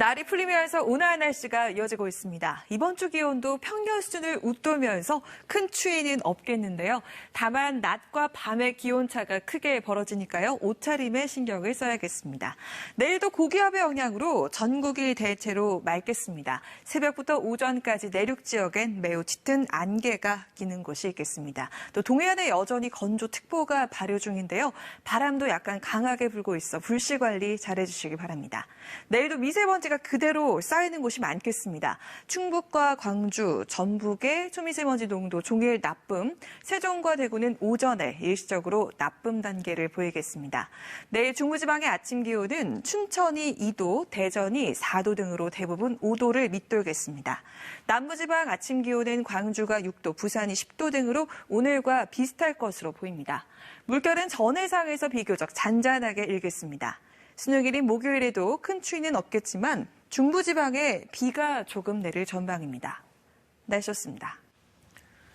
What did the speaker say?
날이 풀리면서 온화한 날씨가 이어지고 있습니다. 이번 주 기온도 평년 수준을 웃돌면서 큰 추위는 없겠는데요. 다만 낮과 밤의 기온 차가 크게 벌어지니까요. 옷차림에 신경을 써야겠습니다. 내일도 고기압의 영향으로 전국이 대체로 맑겠습니다. 새벽부터 오전까지 내륙 지역엔 매우 짙은 안개가 끼는 곳이 있겠습니다. 또 동해안에 여전히 건조특보가 발효 중인데요. 바람도 약간 강하게 불고 있어 불씨 관리 잘해주시기 바랍니다. 내일도 미세먼지 가 그대로 쌓이는 곳이 많겠습니다. 충북과 광주, 전북의 초미세먼지 농도 종일 나쁨, 세종과 대구는 오전에 일시적으로 나쁨 단계를 보이겠습니다. 내일 중부지방의 아침 기온은 춘천이 2도, 대전이 4도 등으로 대부분 5도를 밑돌겠습니다. 남부지방 아침 기온은 광주가 6도, 부산이 10도 등으로 오늘과 비슷할 것으로 보입니다. 물결은 전 해상에서 비교적 잔잔하게 일겠습니다. 수능일인 목요일에도 큰 추위는 없겠지만 중부지방에 비가 조금 내릴 전망입니다. 날씨였습니다.